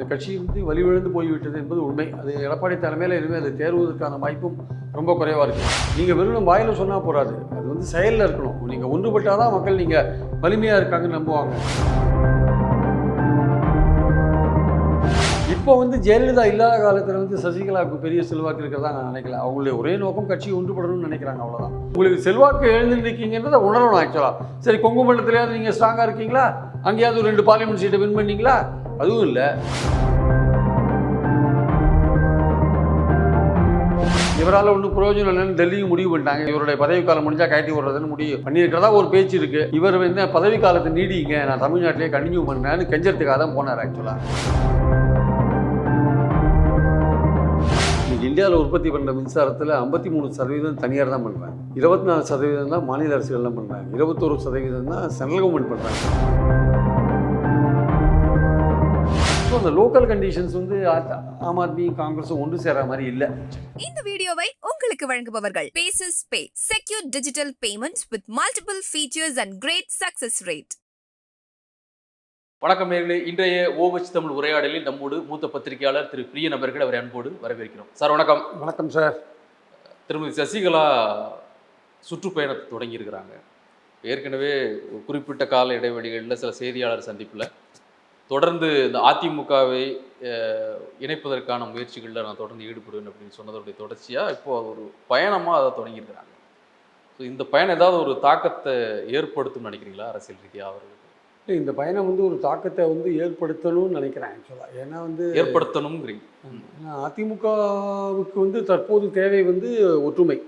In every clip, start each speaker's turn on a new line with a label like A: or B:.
A: இந்த கட்சி வந்து வலிவிழந்து போய்விட்டது என்பது உண்மை. அது எடப்பாடி தலைமையில் இனிமேல் அது தேர்வதற்கான வாய்ப்பும் ரொம்ப குறைவாக இருக்குது நீங்கள் வெறும் வாயில் சொன்னால் போகாது அது வந்து செயலில் இருக்கணும். நீங்கள் ஒன்றுபட்டால் தான் மக்கள் நீங்கள் வலிமையாக இருக்காங்கன்னு நம்புவாங்க. இப்போ வந்து ஜெயலலிதா இல்லாத காலத்தில் வந்து சசிகலாவுக்கு பெரிய செல்வாக்கு இருக்கிறதா நான் நினைக்கல. அவங்களுடைய ஒரே நோக்கம் கட்சி ஒன்றுபடணும்னு நினைக்கிறாங்க அவ்வளோதான் உங்களுக்கு செல்வாக்கு எழுந்துருக்கீங்கன்றதை உணரணும் ஆக்சுவலாக சரி கொங்கு மண்டலத்திலேயாவது நீங்கள் ஸ்ட்ராங்காக இருக்கீங்களா? அங்கேயாவது ஒரு ரெண்டு பார்லிமெண்ட் சீட்டை வின் பண்ணீங்களா? அதுவும் இல்லை. இவரால் ஒன்றும் பிரயோஜனம் இல்லைன்னு டெல்லியும் முடிவு பண்ணிட்டாங்க. இவருடைய பதவி காலம் முடிஞ்சா கட்டி விடுறதுன்னு முடிவு. பண்ணியிருக்கிறதா ஒரு பேச்சு இருக்கு. இவர் வந்து பதவி காலத்தை நீடிங்க. நான் தமிழ்நாட்டிலே கண்டினியூ பண்ணேன்னு கெஞ்சத்துக்காக தான் போனார் ஆக்சுவலாக இந்தியாவில் உற்பத்தி பண்ணுற மின்சாரத்தில் ஐம்பத்தி மூணு சதவீதம் தனியார் தான் பண்ணுறாங்க இருபத்தி நாலு சதவீதம் தான் மாநில அரசுகள்லாம் பண்ணுறாங்க இருபத்தோரு சதவீதம் தான் சென்ட்ரல் கவர்மெண்ட் பண்ணுறாங்க அந்த லோக்கல் கண்டிஷன்ஸ் வந்து ஆம் ஆத்மி காங்கிரஸும் ஒன்று சேர மாதிரி இல்லை.
B: இந்த வீடியோவை உங்களுக்கு வழங்குபவர்கள் paces pay secure digital payments with multiple features and great success rate
C: வணக்கம் நேர்களே. இன்றைய ஓவச் தமிழ் உரையாடலில் நம்மோடு மூத்த பத்திரிகையாளர் திரு பிரியன் அவர்கள் அவரை அன்போடு வரவேற்கிறோம். சார் வணக்கம்.
A: வணக்கம் சார்.
C: திருமதி சசிகலா சுற்றுப்பயணத்தை தொடங்கியிருக்கிறாங்க. ஏற்கனவே குறிப்பிட்ட கால இடைவெளிகளில் சில செய்தியாளர் சந்திப்பில் தொடர்ந்து இந்த அதிமுகவை இணைப்பதற்கான முயற்சிகளில் நான் தொடர்ந்து ஈடுபடுவேன் அப்படின்னு சொன்னதோடைய தொடர்ச்சியாக இப்போ ஒரு பயணமாக அதை தொடங்கியிருக்கிறாங்க. ஸோ இந்த பயணம் ஏதாவது ஒரு தாக்கத்தை ஏற்படுத்தும்னு நினைக்கிறீங்களா அரசியல் ரீதியாக அவர்களுக்கு
A: இல்லை, இந்த பயணம் வந்து ஒரு தாக்கத்தை வந்து ஏற்படுத்தணும்னு நினைக்கிறேன் ஆக்சுவலாக ஏன்னா வந்து
C: ஏற்படுத்தணுங்கிறீங்க
A: ஏன்னா அதிமுகவுக்கு வந்து தற்போது தேவை வந்து ஒற்றுமை.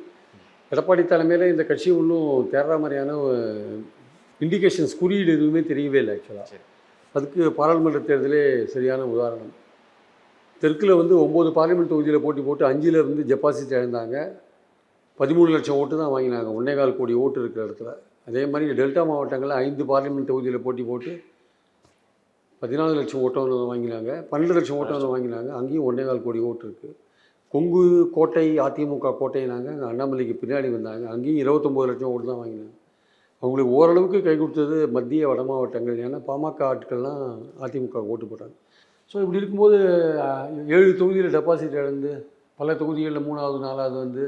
A: எடப்பாடி தலைமையில் இந்த கட்சி ஒன்றும் தேர்ற மாதிரியான இண்டிகேஷன்ஸ் குறியீடு எதுவுமே தெரியவே இல்லை ஆக்சுவலாக
C: சரி.
A: அதுக்கு பாராளுமன்ற தேர்தலே சரியான உதாரணம். தெற்கில் வந்து ஒம்பது பார்லிமெண்ட் தொகுதியில் போட்டி போட்டு அஞ்சில் இருந்து டெபாசிட் இழந்தாங்க. பதிமூணு லட்சம் ஓட்டு தான் வாங்கினாங்க. ஒன்னேகால் கோடி ஓட்டு இருக்கிற இடத்துல. அதே மாதிரி டெல்டா மாவட்டங்களில் ஐந்து பார்லிமெண்ட் தொகுதியில் போட்டி போட்டு பதினாலு லட்சம் ஓட்டம் வந்து வாங்கினாங்க. பன்னெண்டு லட்சம் ஓட்டம் வந்து வாங்கினாங்க. அங்கேயும் ஒன்றே கால் கோடி ஓட்டு இருக்குது கொங்கு கோட்டை அதிமுக கோட்டைனாங்க அங்கே அண்ணாமலைக்கு பின்னாடி வந்தாங்க. அங்கேயும் இருபத்தொம்போது லட்சம் ஓட்டு தான் வாங்கினாங்க. அவங்களுக்கு ஓரளவுக்கு கை கொடுத்தது மத்திய வட மாவட்டங்கள். ஏன்னா பாமக ஆட்கள்லாம் அதிமுக ஓட்டு போட்டாங்க. ஸோ இப்படி இருக்கும்போது ஏழு தொகுதியில் டெபாசிட் இழந்து பல தொகுதிகளில் மூணாவது நாலாவது வந்து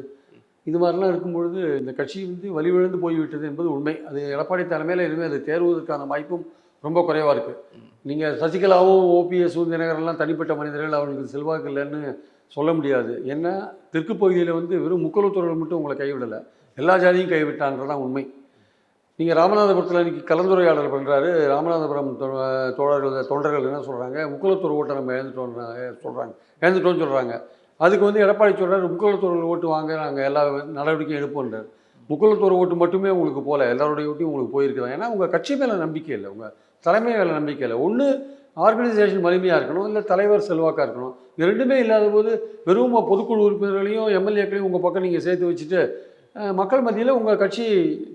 A: இது மாதிரிலாம் இருக்கும்பொழுது இந்த கட்சி வந்து வலிவிழந்து போய்விட்டது என்பது உண்மை. அது எடப்பாடி தலைமையில் இனிமேல் அது தேர்வதற்கான வாய்ப்பும் ரொம்ப குறைவாக இருக்குது நீங்கள் சசிகலாவும் ஓபிஎஸ் தினகரெல்லாம் தனிப்பட்ட மனிதர்கள் அவர்களுக்கு செல்வாக்கு இல்லைன்னு சொல்ல முடியாது. ஏன்னா தெற்கு பகுதியில் வந்து வெறும் முக்கலத்தூர்கள் மட்டும் உங்களை கைவிடலை. எல்லா ஜாதியும் கைவிட்டான்றதான் உண்மை. நீங்கள் ராமநாதபுரத்தில் இன்றைக்கி கலந்துரையாடல் பண்ணுறாரு ராமநாதபுரம் தோழர்கள் தொண்டர்கள் என்ன சொல்கிறாங்க முக்குளத்தூர் ஓட்டை நம்ம இழந்துட்டோம் சொல்கிறாங்க இழந்துட்டோம்னு சொல்கிறாங்க அதுக்கு வந்து எடப்பாடி சொல்கிறார் முக்குலத்தூர் ஓட்டு வாங்க நாங்கள் எல்லா நடவடிக்கையும் எடுப்போன்றார் முக்குளத்தூர் ஓட்டு மட்டுமே உங்களுக்கு போகல எல்லாருடைய ஓட்டையும் உங்களுக்கு போயிருக்குதான் ஏன்னா உங்கள் கட்சி மேலே நம்பிக்கை இல்லை உங்கள் தலைமை மேலே நம்பிக்கை இல்லை. ஒன்று ஆர்கனைசேஷன் வலிமையாக இருக்கணும் இல்லை தலைவர் செல்வாக்காக இருக்கணும். இது ரெண்டுமே இல்லாத போது வெறும் பொதுக்குழு உறுப்பினர்களையும் எம்எல்ஏக்களையும் உங்கள் பக்கம் நீங்கள் சேர்த்து வச்சுட்டு மக்கள் மத்தியில் உங்கள் கட்சி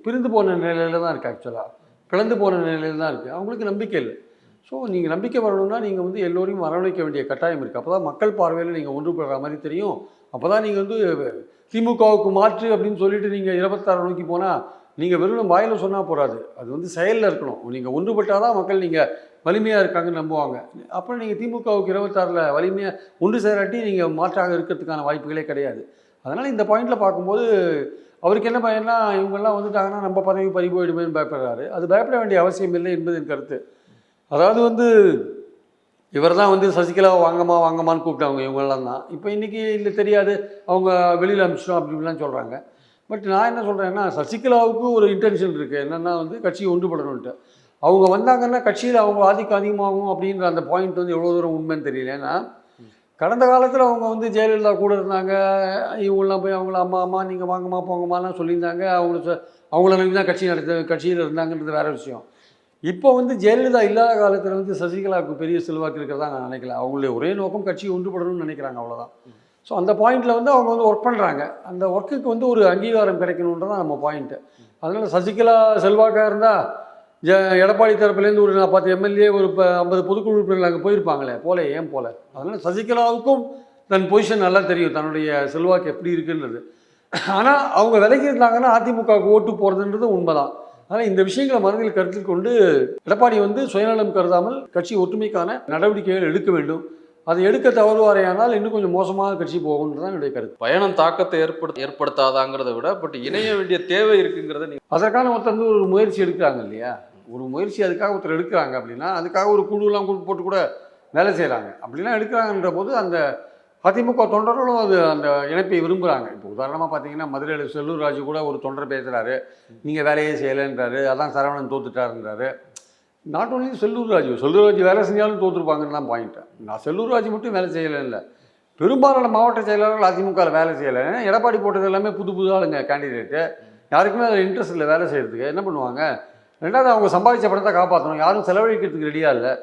A: பிரிந்து போன நிலையில தான் இருக்குது ஆக்சுவலாக பிளந்து போன நிலையில தான் இருக்குது அவங்களுக்கு நம்பிக்கை இல்லை. ஸோ நீங்கள் நம்பிக்கை வரணும்னா நீங்கள் வந்து எல்லோரையும் வரவழைக்க வேண்டிய கட்டாயம் இருக்குது அப்போ தான் மக்கள் பார்வையில் நீங்கள் ஒன்றுபடுற மாதிரி தெரியும். அப்போ தான் நீங்கள் வந்து திமுகவுக்கு மாற்று அப்படின்னு சொல்லிட்டு நீங்கள் இருபத்தாறு நோக்கி போனால் நீங்கள் வெறும் வாயில் சொன்னால் போகாது அது வந்து செயலில் இருக்கணும். நீங்கள் ஒன்றுபட்டால் தான் மக்கள் நீங்கள் வலிமையாக இருக்காங்கன்னு நம்புவாங்க. அப்புறம் நீங்கள் திமுகவுக்கு இருபத்தாறில் வலிமையாக ஒன்று சேராட்டி நீங்கள் மாற்றாக இருக்கிறதுக்கான வாய்ப்புகளே கிடையாது. அதனால் இந்த பாயிண்டில் பார்க்கும்போது அவருக்கு என்ன பயன்னா இவங்கெல்லாம் வந்துட்டாங்கன்னா நம்ம பதவி பறி போயிடுமேன்னு பயப்படுறாரு. அது பயப்பட வேண்டிய அவசியம் இல்லை என்பது என் கருத்து. அதாவது வந்து இவர் தான் வந்து சசிகலாவை வாங்கம்மா வாங்கம்மான்னு கூப்பிட்டாங்க இவங்கெல்லாம் தான். இப்போ இன்றைக்கி இல்லை தெரியாது. அவங்க வெளியில் அமிச்சிட்டோம் அப்படின்லாம் சொல்கிறாங்க பட் நான் என்ன சொல்கிறேன்னா சசிகலாவுக்கு ஒரு இன்டென்ஷன் இருக்குது என்னென்னா வந்து கட்சியை ஒன்றுபடணுன்ட்டு அவங்க வந்தாங்கன்னா கட்சியில் அவங்க ஆதிக்கம் அதிகமாகும் அப்படின்ற அந்த பாயிண்ட் வந்து எவ்வளோ தூரம் உண்மைன்னு தெரியல. ஏன்னா கடந்த காலத்தில் அவங்க வந்து ஜெயலலிதா கூட இருந்தாங்க. இவங்களாம் போய் அவங்கள அம்மா அம்மா நீங்கள் வாங்கம்மா போங்கம்மாலாம் சொல்லியிருந்தாங்க. அவங்க சொ- அவங்கள நம்பி தான் கட்சி நடத்த கட்சியில் இருந்தாங்கன்றது வேறு விஷயம். இப்போ வந்து ஜெயலலிதா இல்லாத காலத்தில் வந்து சசிகலாவுக்கு பெரிய செல்வாக்கு இருக்கிறதா நான் நினைக்கல. அவங்களுடைய ஒரே நோக்கம் கட்சி ஒன்றுபடணும்னு நினைக்கிறாங்க அவ்வளோதான் ஸோ அந்த பாயிண்டில் வந்து அவங்க வந்து ஒர்க் பண்ணுறாங்க அந்த ஒர்க்குக்கு வந்து ஒரு அங்கீகாரம் கிடைக்கணுன்றதான் நம்ம பாயிண்ட்டு அதனால் சசிகலா செல்வாக்காக இருந்தால் எடப்பாடி தரப்புலேருந்து ஒரு நான் பத்து எம்எல்ஏ ஒரு இப்போ ஐம்பது பொதுக்குழு உறுப்பினர்கள் அங்கே போயிருப்பாங்களே போல ஏன் போல? அதனால் சசிகலாவுக்கும் தன் பொசிஷன் நல்லா தெரியும் தன்னுடைய செல்வாக்கு எப்படி இருக்குன்றது. ஆனால் அவங்க விலகி இருந்தாங்கன்னா அதிமுகவுக்கு ஓட்டு போகிறதுன்றது உண்மைதான். ஆனால் இந்த விஷயங்களை மனதில் கருத்தில் கொண்டு எடப்பாடி வந்து சுயநலம் கருதாமல் கட்சி ஒற்றுமைக்கான நடவடிக்கைகள் எடுக்க வேண்டும். அதை எடுக்க தவறுவாரையானால் இன்னும் கொஞ்சம் மோசமாக கட்சி போகும்ன்றது தான் என்னுடைய கருத்து.
C: பயணம் தாக்கத்தை ஏற்படுத்த ஏற்படுத்தாதாங்கிறத விட பட் இணைய வேண்டிய தேவை இருக்குங்கிறத
A: அதற்கான ஒருத்தர் ஒரு முயற்சி எடுக்கிறாங்க இல்லையா? ஒரு முயற்சி அதுக்காக ஒருத்தர் எடுக்கிறாங்க அப்படின்னா அதுக்காக ஒரு குழுலாம் குழு போட்டு கூட வேலை செய்கிறாங்க அப்படிலாம் எடுக்கிறாங்கன்ற போது அந்த அதிமுக தொண்டர்களும் அது அந்த இணைப்பை விரும்புகிறாங்க இப்போ உதாரணமாக பார்த்தீங்கன்னா மதுரையில் செல்லூர் ராஜு கூட ஒரு தொண்டர் பேசுகிறாரு நீங்கள் வேலையே செய்யலைன்றாரு. அதான் சரவணன் தோத்துட்டாருன்றாரு. நாட் ஓன்லி செல்லூர் ராஜு செல்லூர் ராஜு வேலை செஞ்சாலும் தோற்றுருப்பாங்கன்னு தான் பாயிண்ட்டு நான் செல்லூர் ராஜு மட்டும் வேலை செய்யலை இல்லை பெரும்பாலான மாவட்ட செயலாளர்கள் அதிமுகவில் வேலை செய்யலை. ஏன்னா எடப்பாடி போட்டது எல்லாமே புது புது ஆளுங்க கேண்டிடேட்டு யாருக்குமே அதில் இன்ட்ரெஸ்ட் இல்லை வேலை செய்கிறதுக்கு என்ன பண்ணுவாங்க? ரெண்டாவது அவங்க சம்பாதிச்ச பணத்தை காப்பாற்றணும் யாரும் செலவழிக்கிறதுக்கு ரெடியாக இல்லை.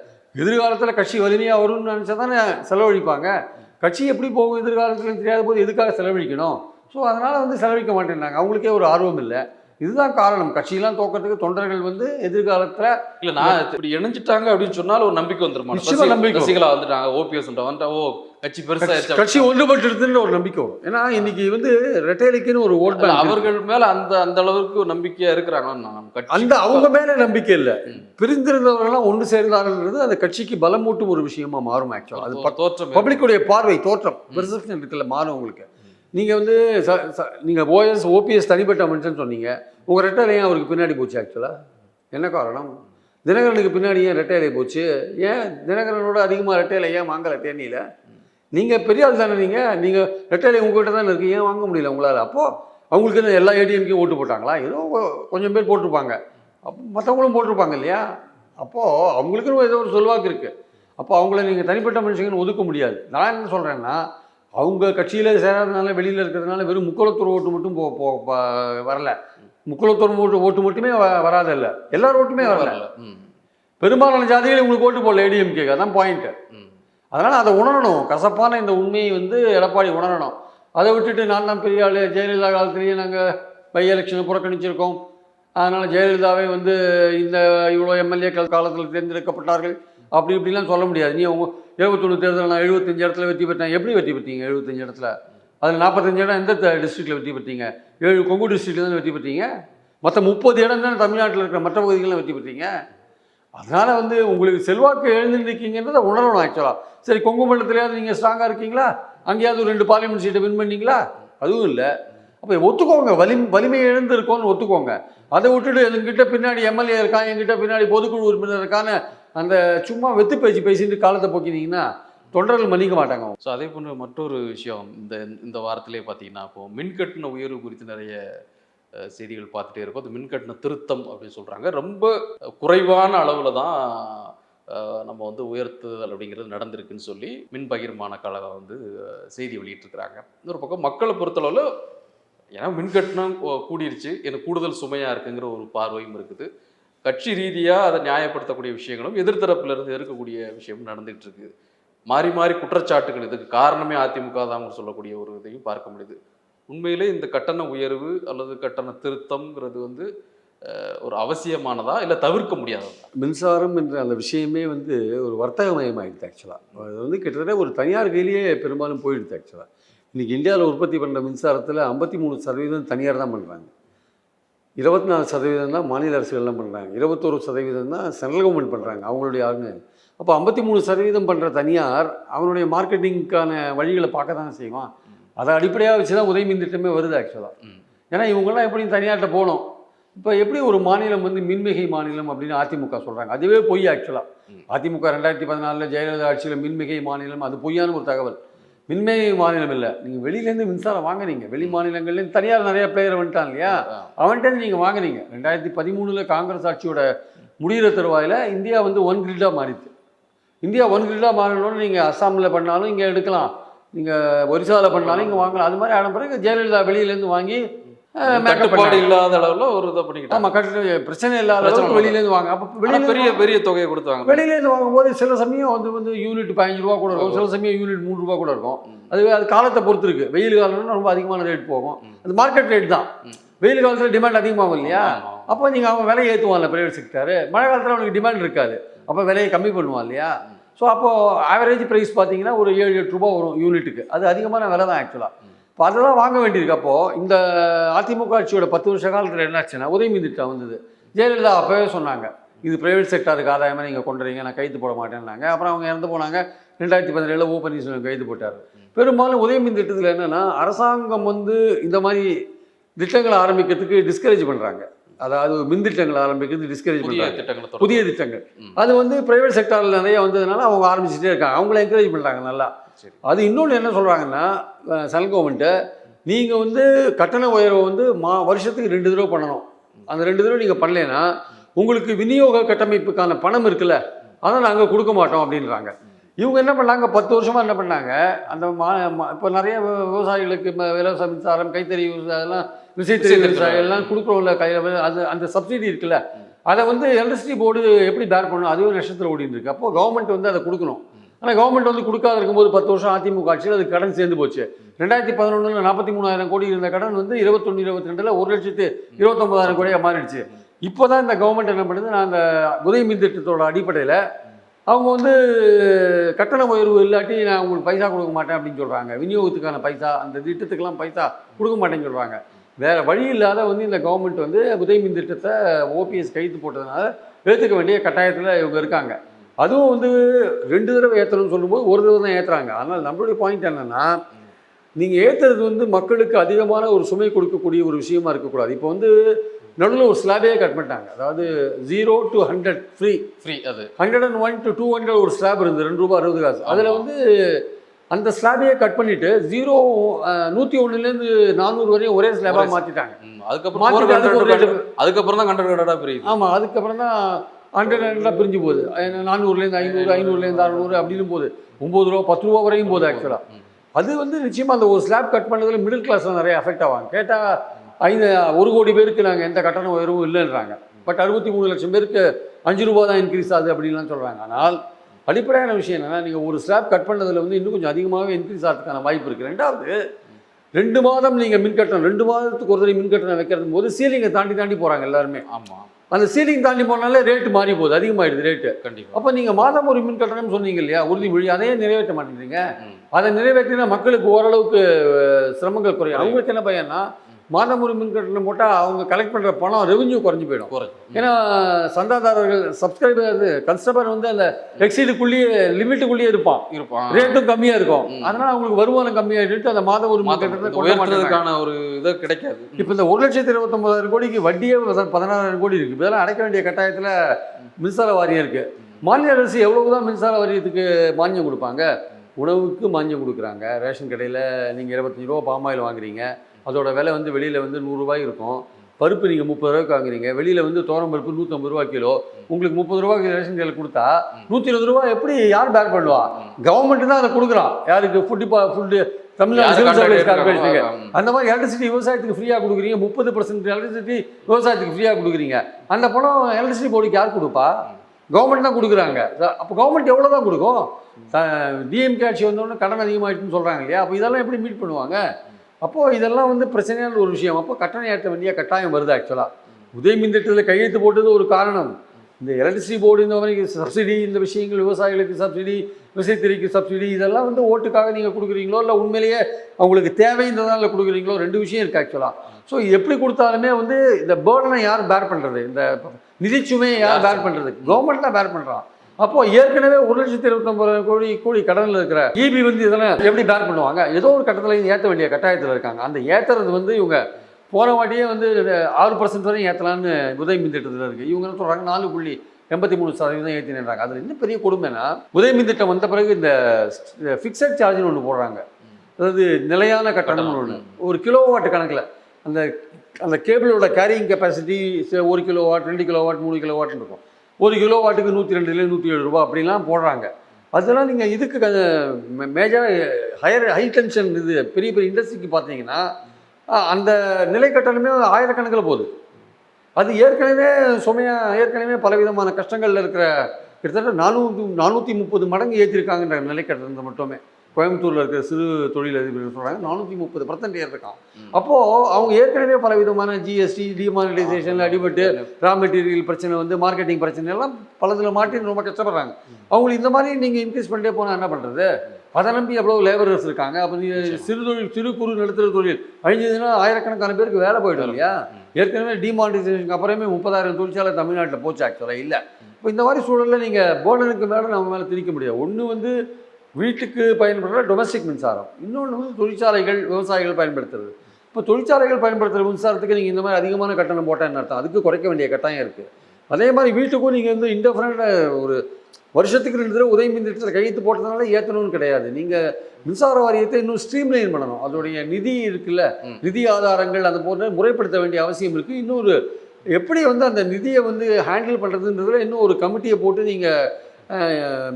A: எதிர்காலத்தில் கட்சி வலிமையாக வரும்னு நினச்சா தானே செலவழிப்பாங்க. கட்சி எப்படி போகும் எதிர்காலத்தில் தெரியாத போது எதுக்காக செலவழிக்கணும்? ஸோ அதனால் வந்து செலவழிக்க மாட்டேன்னாங்க அவங்களுக்கே ஒரு ஆர்வம் இல்லை. இதுதான் காரணம். கட்சியெல்லாம் தோக்கிறதுக்கு தொண்டர்கள் வந்து எதிர்காலத்தில்
C: இல்ல நான் இப்படி இணைஞ்சிட்டாங்க அப்படின்னு சொன்னாலும் ஒரு நம்பிக்கை வந்துருமா?
A: நிச்சயமா நம்பிக்கை.
C: ரசிகலா வந்துட்டாங்க ஓபிஎஸ் வந்துட்டா ஓ கட்சி பெருசாயிருச்சு
A: கட்சி ஒன்றுபட்டு இருக்குன்னு ஒரு நம்பிக்கை ஏன்னா இன்னைக்கு வந்து ரெட்டைலிக்குன்னு ஒரு ஓட் பேங்க்
C: அவர்கள் மேல அந்த அந்த அளவுக்கு ஒரு நம்பிக்கையா கட்சி
A: அந்த அவங்க மேல நம்பிக்கை இல்லை. பிரிந்திருந்தவர்கள்லாம் ஒன்று சேர்ந்தார்கள்ன்றது அந்த கட்சிக்கு பலமூட்டும் ஒரு விஷயமா மாறும் ஆக்சுவலாக அது
C: தோற்றம்
A: பப்ளிக்குடைய பார்வை தோற்றம். பெர்செப்ஷன் இருக்குல்ல மாறும் உங்களுக்கு. நீங்கள் வந்து ச- ச- நீங்கள் ஓஎஸ் ஓபிஎஸ் தனிப்பட்ட மனுஷன் சொன்னீங்க. உங்கள் ரெட்டை ஏன் அவருக்கு பின்னாடி போச்சு ஆக்சுவலாக என்ன காரணம்? தினகரனுக்கு பின்னாடி ஏன் ரெட்டை போச்சு? ஏன் தினகரனோட அதிகமாக ரெட்டை ஏன் வாங்கலை தேனியில்? நீங்கள் பெரிய ஆள் தானே நீங்கள் நீங்கள் ரெட்டை உங்கள்கிட்ட தானே இருக்குது ஏன் வாங்க முடியல உங்களால்? அப்போது அவங்களுக்கு எல்லா ஏடிஎம்க்கும் ஓட்டு போட்டாங்களா? ஏதோ கொஞ்சம் பேர் போட்டிருப்பாங்க. அப்போ மற்றவங்களும் போட்டிருப்பாங்க இல்லையா? அப்போது அவங்களுக்குன்னு ஏதோ ஒரு சொல்வாக்கு இருக்குது அப்போ அவங்கள நீங்கள் தனிப்பட்ட மனுஷங்கன்னு ஒதுக்க முடியாது. நான் என்ன சொல்கிறேன்னா அவங்க கட்சியில் சேராதனால வெளியில் இருக்கிறதுனால வெறும் முக்குளத்தூர் ஓட்டு மட்டும் போ போ வரல. முக்குளத்தூர் ஓட்டு ஓட்டு மட்டுமே வ- வராதில்ல எல்லார் ஓட்டுமே வரல. பெரும்பாலான ஜாதிகள் உங்களுக்கு ஓட்டு போடல ஏடிஎம்கே அதான் பாயிண்ட்டு. அதனால் அதை உணரணும். கசப்பான இந்த உண்மையை வந்து எடப்பாடி உணரணும். அதை விட்டுட்டு நான் தான் பெரிய ஆள். ஜெயலலிதா காலத்திலேயே நாங்கள் பை எலெக்ஷனை புறக்கணிச்சிருக்கோம். அதனால் ஜெயலலிதாவே வந்து இந்த இவ்வளோ எம்எல்ஏக்கள் காலத்தில் தேர்ந்தெடுக்கப்பட்டார்கள். அப்படி இப்படிலாம் சொல்ல முடியாது. நீ உங்க எழுபத்தொன்று தேர்தல் நான் எழுபத்தஞ்சு இடத்துல வெற்றி பெற்றேன். எப்படி வெற்றி பெற்றீங்க எழுபத்தஞ்சு இடத்துல? அதில் நாற்பத்தஞ்சு இடம் எந்த டிஸ்ட்ரிக்டில் வெற்றி பெற்றீங்க? ஏழு கொங்கு டிஸ்ட்ரிக்டில் தான் வெற்றி பெற்றீங்க? மற்ற முப்பது இடம் தானே தமிழ்நாட்டில் இருக்கிற மற்ற பகுதிகளில் வெற்றி பெற்றீங்க? அதனால் வந்து உங்களுக்கு செல்வாக்கு எழுந்திருக்கீங்கன்றதை உணரணும் ஆக்சுவலாக சரி கொங்கு மண்டலத்திலேயாவது நீங்கள் ஸ்ட்ராங்காக இருக்கீங்களா? அங்கேயாவது ஒரு ரெண்டு பார்லிமெண்ட் சீட்டை வின் பண்ணீங்களா? அதுவும் இல்லை. அப்போ ஒத்துக்கோங்க. வலி வலிமை எழுந்திருக்கோன்னு ஒத்துக்கோங்க. அதை விட்டுட்டு எங்கிட்ட பின்னாடி எம்எல்ஏ இருக்கான் என்கிட்ட பின்னாடி பொதுக்குழு உறுப்பினர் இருக்கான்னு அந்த சும்மா வெத்து பேச்சு பேசிட்டு காலத்தை போக்கினீங்கன்னா தொண்டர்கள் மன்னிக்க மாட்டாங்க
C: ஸோ அதே போன்ற மற்றொரு விஷயம் இந்த இந்த வாரத்திலே பார்த்தீங்கன்னா இப்போ மின்கட்டண உயர்வு குறித்து நிறைய செய்திகள் பார்த்துட்டே இருக்கும். அது மின்கட்டண திருத்தம் அப்படின்னு சொல்கிறாங்க ரொம்ப குறைவான அளவில் தான் நம்ம வந்து உயர்த்துதல் அப்படிங்கிறது நடந்திருக்குன்னு சொல்லி மின் பகிர்மான கழகம் வந்து செய்தி வெளியிட்டிருக்கிறாங்க. இன்னொரு பக்கம் மக்களை பொறுத்தளவில் ஏன்னா மின்கட்டணம் கூடிருச்சு. எனக்கு கூடுதல் சுமையாக இருக்குங்கிற ஒரு பார்வையும் இருக்குது. கட்சி ரீதியாக அதை நியாயப்படுத்தக்கூடிய விஷயங்களும் எதிர்த்தரப்பிலிருந்து இருக்கக்கூடிய விஷயமும் நடந்துகிட்டு இருக்குது மாறி மாறி குற்றச்சாட்டுகள் இதுக்கு காரணமே அதிமுக தான் சொல்லக்கூடிய ஒரு இதையும் பார்க்க முடியுது. உண்மையிலே இந்த கட்டண உயர்வு அல்லது கட்டண திருத்தம்ங்கிறது வந்து ஒரு அவசியமானதா இல்லை தவிர்க்க முடியாததா?
A: மின்சாரம் என்ற அந்த விஷயமே வந்து ஒரு வர்த்தகமயமாயிடுது ஆக்சுவலாக அது வந்து கிட்டத்தட்ட ஒரு தனியார் கையிலேயே பெரும்பாலும் போயிடுது ஆக்சுவலாக இன்றைக்கி இந்தியாவில் உற்பத்தி பண்ணுற மின்சாரத்தில் ஐம்பத்தி மூணு சதவீதம் தனியார் தான் பண்ணுறாங்க இருபத்தி நாலு சதவீதம் தான் மாநில அரசுகள்லாம் பண்ணுறாங்க இருபத்தோரு சதவீதம் தான் சென்ட்ரல் கவர்மெண்ட் பண்ணுறாங்க அவங்களுடைய ஆளுங்க. அப்போ ஐம்பத்தி மூணு சதவீதம் பண்ணுற தனியார் அவனுடைய மார்க்கெட்டிங்க்கான வழிகளை பார்க்க தான் செய்வான். அதை அடிப்படையாக வச்சு தான் உதவி மின் திட்டமே வருது ஆக்சுவலாக ஏன்னா இவங்கெல்லாம் எப்படி தனியார்கிட்ட போகணும். இப்போ எப்படி ஒரு மாநிலம் வந்து மின்மிகை மாநிலம் அப்படின்னு அதிமுக சொல்கிறாங்க அதுவே பொய் ஆக்சுவலாக அதிமுக ரெண்டாயிரத்தி பதினாலில் ஜெயலலிதா ஆட்சியில் மின்மிகை மாநிலம் அது பொய்யான ஒரு தகவல். மின்மிகை மாநிலம் இல்லை. நீங்கள் வெளியிலேருந்து மின்சாரம் வாங்குறீங்க வெளி மாநிலங்கள்லேருந்து தனியார் நிறைய பிளேயர் வந்துட்டான் இல்லையா? அவன்கிட்ட நீங்கள் வாங்குறீங்க ரெண்டாயிரத்தி பதிமூணில் காங்கிரஸ் ஆட்சியோட முடிகிற தருவாயில் இந்தியா வந்து ஒன் கிரிட்டாக மாறிச்சு இந்தியா ஒன் கிரிட்டாக மாறணும்னு நீங்கள் அஸ்ஸாமில் பண்ணாலும் இங்கே எடுக்கலாம். நீங்கள் ஒரிசாவில் பண்ணாலும் இங்கே வாங்கலாம். அது மாதிரி ஆன பிறகு ஜெயலலிதா வெளியிலேருந்து வாங்கி பண்ணாங்க.
C: இல்லாத அளவில் ஒரு இதை பண்ணிக்கிட்டாங்க.
A: ஆமாம் கட்டு பிரச்சனை இல்லாத அளவுக்கு. வெளியிலேருந்து வாங்க. அப்போ வெளியில
C: பெரிய பெரிய தொகையை கொடுத்தாங்க.
A: வெளியிலேருந்து வாங்கும்போது சில சமயம் வந்து வந்து யூனிட் பதினஞ்சு ரூபா கூட இருக்கும். சில சமயம் யூனிட் மூணு ரூபா கூட இருக்கும்.
C: ம்.
A: அது காலத்தை பொறுத்து இருக்கு. வெயில் காலம்னா ரொம்ப அதிகமான ரேட் போகும். அது மார்க்கெட் ரேட் தான். வெயில் காலத்தில் டிமாண்ட் அதிகமாகும் இல்லையா. அப்போ நீங்கள் அவன் விலையை ஏற்றுவான்ல பிரைவேட் செக்டர் மழை காலத்தில் அவனுக்கு டிமாண்ட் இருக்காது. அப்போ விலையை கம்மி பண்ணுவான் இல்லையா? ஸோ அப்போது ஆவரேஜ் ப்ரைஸ் பார்த்தீங்கன்னா ஒரு ஏழு எட்டு ரூபா வரும் யூனிட்டுக்கு. அது அதிகமான விலை தான் ஆக்சுவலாக இப்போ அதெல்லாம் வாங்க வேண்டியிருக்கு அப்போது இந்த அதிமுக ஆட்சியோட பத்து வருஷ காலத்தில் என்னாச்சுன்னா உதயமின் திட்டம் வந்தது. ஜெயலலிதா அப்போவே சொன்னாங்க இது பிரைவேட் செக்டருக்கு ஆதாயமாக நீங்கள் கொண்டுறீங்க நான் கைது போட மாட்டேன்னாங்க. அப்புறம் அவங்க இறந்து போனாங்க. ரெண்டாயிரத்தி பதினேழில் ஓ பன்னீர்செல்வம் கைது போட்டார். பெரும்பாலும் உதயமின் திட்டத்தில் என்னென்னா அரசாங்கம் வந்து இந்த மாதிரி திட்டங்களை ஆரம்பிக்கிறதுக்கு டிஸ்கரேஜ் பண்ணுறாங்க அதாவது மின் திட்டங்களை ஆரம்பிக்கிறது டிஸ்கரேஜ் பண்ணுறாங்க. புதிய திட்டங்கள். அது வந்து பிரைவேட் செக்டாரில் நிறைய வந்ததுனால அவங்க ஆரம்பிச்சுட்டே இருக்காங்க. அவங்கள என்கரேஜ் பண்ணுறாங்க நல்லா. அது இன்னொன்று என்ன சொல்கிறாங்கன்னா சென்ட்ரல் கவர்மெண்ட்டு நீங்கள் வந்து கட்டண உயர்வை வந்து மா வருஷத்துக்கு ரெண்டு தடவை பண்ணணும். அந்த ரெண்டு தடவை நீங்கள் பண்ணலைன்னா உங்களுக்கு விநியோக கட்டமைப்புக்கான பணம் இருக்குல்ல அதை நாங்கள் கொடுக்க மாட்டோம் அப்படின்றாங்க. இவங்க என்ன பண்ணாங்க? பத்து வருஷமாக என்ன பண்ணாங்க? அந்த மா இப்போ நிறைய விவ- விவசாயிகளுக்கு இலவச மின்சாரம் கைத்தறி விவசாயம் விவசாயம் எல்லாம் கொடுக்குறோம்ல கையில் அது அந்த சப்சிடி இருக்குல்ல அதை வந்து எலக்ட்ரிசிட்டி போர்டு எப்படி பேர் பண்ணணும் அதுவே நஷ்டத்தில் ஓடிட்டு இருக்கு. அப்போ கவர்மெண்ட் வந்து அதை கொடுக்கணும். ஆனால் கவர்மெண்ட் வந்து கொடுக்காத இருக்கும்போது பத்து வருஷம் அதிமுக ஆட்சியில் அது கடன் சேர்ந்து போச்சு. ரெண்டாயிரத்தி பதினொன்றில் நாற்பத்தி மூணாயிரம் கோடி இருந்த கடன் வந்து இருபத்தொன்று இருபத்தி ரெண்டில் ஒரு லட்சத்து இருபத்தொம்பதாயிரம் கோடியாக மாறிடுச்சு. இப்போ தான் இந்த கவர்மெண்ட் என்ன பண்ணுது நான் அந்த உதய மின் திட்டத்தோட அடிப்படையில் அவங்க வந்து கட்டண உயர்வு இல்லாட்டி நான் உங்களுக்கு பைசா கொடுக்க மாட்டேன் அப்படின்னு சொல்கிறாங்க விநியோகத்துக்கான பைசா அந்த திட்டத்துக்கெல்லாம் பைசா கொடுக்க மாட்டேன்னு சொல்கிறாங்க வேறு வழி இல்லாத வந்து இந்த கவர்மெண்ட் வந்து உதய மின் திட்டத்தை ஓபிஎஸ் கைது போட்டதுனால ஏற்றுக்க வேண்டிய கட்டாயத்தில் இவங்க இருக்காங்க. அதுவும் வந்து ரெண்டு தடவை ஏற்றணும்னு சொல்லும்போது ஒரு தடவை தான் ஏற்றுறாங்க ஆனால் நம்மளுடைய பாயிண்ட் என்னென்னா நீங்கள் ஏற்றுறது வந்து மக்களுக்கு அதிகமான ஒரு சுமை கொடுக்கக்கூடிய ஒரு விஷயமா இருக்கக்கூடாது. இப்போ வந்து நடுவில் ஒரு ஸ்லாபே கட் பண்ணிட்டாங்க. அதாவது zero to hundred free
C: free அது.
A: Hundred and one to two hundred ஒரு ஸ்லாப் இருந்தது. ரெண்டு ரூபா அறுபது காசு. அதில் வந்து அந்த ஸ்லாபையே கட் பண்ணிட்டு ஜீரோ நூற்றி ஒன்றுலேருந்து நானூறு வரையும் ஒரே ஸ்லாபாக மாற்றிட்டாங்க
C: அதுக்கப்புறம் அதுக்கப்புறம் தான் கண்டர் கடடா பிரியுது.
A: ஆமாம் அதுக்கப்புறம் தான் ஹண்ட்ரட் ஹண்ட்ரடாக பிரிஞ்சு போகுது. நானூறுலேருந்து ஐநூறு ஐநூறுலேருந்து அறநூறு அப்படின்னு போகுது ஒம்பது ரூபா பத்து ரூபா வரையும் போகுது ஆக்சுவலாக. அது வந்து நிச்சயமாக அந்த ஒரு ஸ்லாப் கட் பண்ணதில் மிடில் கிளாஸில் நிறைய அஃபெக்ட் ஆவாங்க. கேட்டால் ஐந்து ஒரு கோடி பேருக்கு நாங்கள் எந்த கட்டண உயர்வும் இல்லைன்றாங்க. பட் அறுபத்தி மூணு லட்சம் பேருக்கு அஞ்சு ரூபா தான் இன்க்ரீஸ் ஆகுது அப்படின்லாம் சொல்கிறாங்க ஆனால் அடிப்படையான விஷயம் என்னென்னா நீங்கள் ஒரு ஸ்லாப் கட் பண்ணதில் வந்து இன்னும் கொஞ்சம் அதிகமாகவே இன்க்ரீஸ் ஆகிறதுக்கான வாய்ப்பு இருக்குது ரெண்டாவது ரெண்டு மாதம் நீங்கள் மின் கட்டணம் ரெண்டு மாதத்துக்கு ஒரு தடவை மின் கட்டணம் வைக்கிறது போது சீலிங்கை தாண்டி தாண்டி போகிறாங்க எல்லாருமே.
C: ஆமா.
A: அந்த சீலிங் தாண்டி போனாலே ரேட்டு மாறி போகுது அதிகமாகிடுது ரேட்டு
C: கண்டிப்பா.
A: அப்போ நீங்கள் மாதம் ஒரு மின் கட்டணம் சொன்னீங்க இல்லையா உறுதிமொழி அதையே நிறைவேற்ற மாட்டேங்கிறீங்க. அதை நிறைவேற்றினா மக்களுக்கு ஓரளவுக்கு சிரமங்கள் குறையும். அவங்களுக்கு என்ன பையன்னா மாதம் ஒரு மின் கட்டணம் போட்டால் அவங்க கலெக்ட் பண்ணுற பணம் ரெவென்யூ குறைஞ்சு போயிடும். ஏன்னா சந்தாதாரர்கள் சப்ஸ்கிரைபர் கஸ்டமர் வந்து அந்த எக்ஸீடுக்குள்ளேயே லிமிட்டுக்குள்ளேயே இருப்பான்.
C: இருப்பான்.
A: ரேட்டும் கம்மியாக இருக்கும். அதனால் அவங்களுக்கு வருமானம் கம்மியாகிட்டு அந்த மாதம் ஒரு மின்
C: மாத்த-
A: கட்டணத்தை
C: இந்த
A: கொண்டு மாட்டேங்கிறாங்க.
C: உயர்த்துறதுக்கான ஒரு இது கிடைக்காது.
A: இப்போ இந்த ஒரு லட்சத்தி இருபத்தொம்பதாயிரம் கோடிக்கு வட்டியே பத- பதினாறாயிரம் கோடி இருக்குது இதெல்லாம் அடைக்க வேண்டிய கட்டாயத்தில் மின்சார வாரியம் இருக்குது மாநில அரசு எவ்வளவு தான் மின்சார வாரியத்துக்கு மானியம் கொடுப்பாங்க? உணவுக்கு மானியம் கொடுக்குறாங்க. ரேஷன் கடையில் நீங்கள் இருபத்தஞ்சி ரூபா பாமாயில் வாங்குறீங்க. அதோட விலை வந்து வெளியில் வந்து நூறுரூவாய் இருக்கும். பருப்பு நீங்கள் முப்பது ரூபாய்க்கு வாங்குறீங்க. வெளியில் வந்து தோரம் பருப்பு நூற்றம்பது ரூபா கிலோ. உங்களுக்கு முப்பது ரூபாய்க்கு ரேஷன் கடையில் கொடுத்தா நூற்றி இருபது ரூபா எப்படி யார் பேர் பண்ணுவா? கவர்மெண்ட் தான் அதை கொடுக்குறான். யாருக்கு? Food food Tamil Nadu civil service கார்பரேஷனுக்கு. அந்த மாதிரி எலக்ட்ரிசிட்டி விவசாயத்துக்கு ஃப்ரீயாக கொடுக்குறீங்க. முப்பது பர்சன்ட் எலக்ட்ரிசிட்டி விவசாயத்துக்கு ஃப்ரீயாக கொடுக்குறீங்க. அந்த பணம் எலக்ட்ரிசிட்டி போர்டுக்கு யார் கொடுப்பா? கவர்மெண்ட் தான் கொடுக்குறாங்க. அப்போ கவர்மெண்ட் எவ்வளோ தான் கொடுக்கும் டிஎம்கே ஆட்சி வந்தோடனே கடன் அதிகமாகிட்டுன்னு சொல்கிறாங்க இல்லையா? அப்போ இதெல்லாம் எப்படி மீட் பண்ணுவாங்க? அப்போது இதெல்லாம் வந்து பிரச்சனையான ஒரு விஷயம். அப்போ கட்டணம் ஏற்ற வேண்டிய கட்டாயம் வருது ஆக்சுவலாக உதயமின் திட்டத்தில் கையெழுத்து போட்டது ஒரு காரணம். இந்த எலக்ட்ரிசிட்டி போர்டு இந்த மாதிரி சப்சிடி இந்த விஷயங்கள் விவசாயிகளுக்கு சப்சிடி விசைத்தறிக்கு சப்சிடி இதெல்லாம் வந்து ஓட்டுக்காக நீங்கள் கொடுக்குறீங்களோ இல்லை உண்மையிலேயே அவங்களுக்கு தேவைன்றதால கொடுக்குறீங்களோ ரெண்டு விஷயம் இருக்குது ஆக்சுவலாக ஸோ எப்படி கொடுத்தாலுமே வந்து இந்த பேர்டனை யார் பேர் பண்ணுறது இந்த நிதிச்சுமையை யார் பேர் பண்ணுறது கவர்மெண்ட் தான் பேர் பண்ணுறான் அப்போ ஏற்கனவே ஒரு லட்சத்தி இருபத்தொம்பது கோடி கோடி கடனில் இருக்கிற இபி வந்து இதெல்லாம் எப்படி பேர் பண்ணுவாங்க? ஏதோ ஒரு கட்டத்தில் ஏற்ற வேண்டிய கட்டாயத்தில் இருக்காங்க. அந்த ஏற்றுறது வந்து இவங்க போன வாட்டியே வந்து ஆறு பர்சன்ட் வரையும் ஏற்றலான்னு உதய மின் திட்டத்தில் இருக்குது இவங்க என்ன சொல்கிறாங்க நாலு புள்ளி எண்பத்தி மூணு சதவீதம் ஏற்றினாங்க அதில் இன்னும் பெரிய கொடுமைனா உதய மின் திட்டம் வந்த பிறகு இந்த ஃபிக்ஸட் சார்ஜ்னு ஒன்று போடுறாங்க. அதாவது நிலையான கட்டணம்னு ஒன்று ஒரு கிலோவாட் கணக்கில். அந்த அந்த கேபிளோட கேரியிங் கெப்பாசிட்டி ஒரு கிலோ வாட் ரெண்டு கிலோ வாட் மூணு கிலோ வாட்னு இருக்கும். ஒரு கிலோ வாட்டுக்கு நூற்றி ரெண்டுலேயே நூற்றி ஏழு ரூபா அப்படிலாம் போடுறாங்க. அதெல்லாம் நீங்கள் இதுக்கு மேஜராக ஹையர் ஹை டென்ஷன் இது பெரிய பெரிய இண்டஸ்ட்ரிக்கு பார்த்தீங்கன்னா அந்த நிலை கட்டணமே ஆயிரக்கணக்கில் போகுது. அது ஏற்கனவே சுமையாக ஏற்கனவே பலவிதமான கஷ்டங்களில் இருக்கிற கிட்டத்தட்ட நானூற்றி நானூற்றி முப்பது மடங்கு ஏற்றிருக்காங்கன்ற நிலை கட்டணத்தை மட்டுமே. கோயம்புத்தூரில் இருக்கிற சிறு தொழிலதிபர்கள் சொல்கிறாங்க நானூற்றி முப்பது பர்சன்ட் ஏற்றிருக்கான்
C: ம்.
A: அப்போது அவங்க ஏற்கனவே பலவிதமான ஜிஎஸ்டி டிமானிட்டைசேஷனில் அடிபட்டு ரா மெட்டீரியல் பிரச்சனை வந்து மார்க்கெட்டிங் பிரச்சனை எல்லாம் பலதில் மாட்டி ரொம்ப கஷ்டப்படுறாங்க. அவங்களுக்கு இந்த மாதிரி நீங்கள் இன்க்ரீஸ் பண்ணிட்டே போனால் என்ன பண்ணுறது அதை நம்பி எவ்வளோ லேபரர்ஸ் இருக்காங்க. அப்போ நீ சிறு தொழில் சிறு குறு நடுத்தர தொழில் அழிஞ்சதுன்னா ஆயிரக்கணக்கான பேருக்கு வேலை போயிடும் இல்லையா? ஏற்கனவே டிமானிட்டைசேஷனுக்கு அப்புறமே முப்பதாயிரம் தொழிற்சாலை தமிழ்நாட்டில் போச்சு ஆக்சுவலாக இல்லை. இப்போ இந்த மாதிரி சூழலில் நீங்கள் போர்டனுக்கு மேலே நம்ம மேலே திணிக்க முடியாது. ஒன்று வந்து வீட்டுக்கு பயன்படுற டொமஸ்டிக் மின்சாரம். இன்னொன்று வந்து தொழிற்சாலைகள் விவசாயிகள் பயன்படுத்துறது. இப்போ தொழிற்சாலைகள் பயன்படுத்துகிற மின்சாரத்துக்கு நீங்கள் இந்த மாதிரி அதிகமான கட்டணம் போட்டால் என்ன அர்த்தம்? அதுக்கு குறைக்க வேண்டிய கட்டாயம் இருக்குது அதே மாதிரி வீட்டுக்கும் நீங்கள் வந்து இன்டெஃபரண்ட் ஒரு வருஷத்துக்கு ரெண்டு தடவை உதவி மின் திட்டத்தில் கையெழுத்து போட்டதுனால ஏற்றணும்னு கிடையாது. நீங்கள் மின்சார வாரியத்தை இன்னும் ஸ்ட்ரீம்லைன் பண்ணணும். அதோடைய நிதி இருக்குல்ல. நிதி ஆதாரங்கள் அது போன்ற முறைப்படுத்த வேண்டிய அவசியம் இருக்குது இன்னொரு எப்படி வந்து அந்த நிதியை வந்து ஹேண்டில் பண்ணுறதுன்றதுல இன்னும் ஒரு கமிட்டியை போட்டு நீங்கள்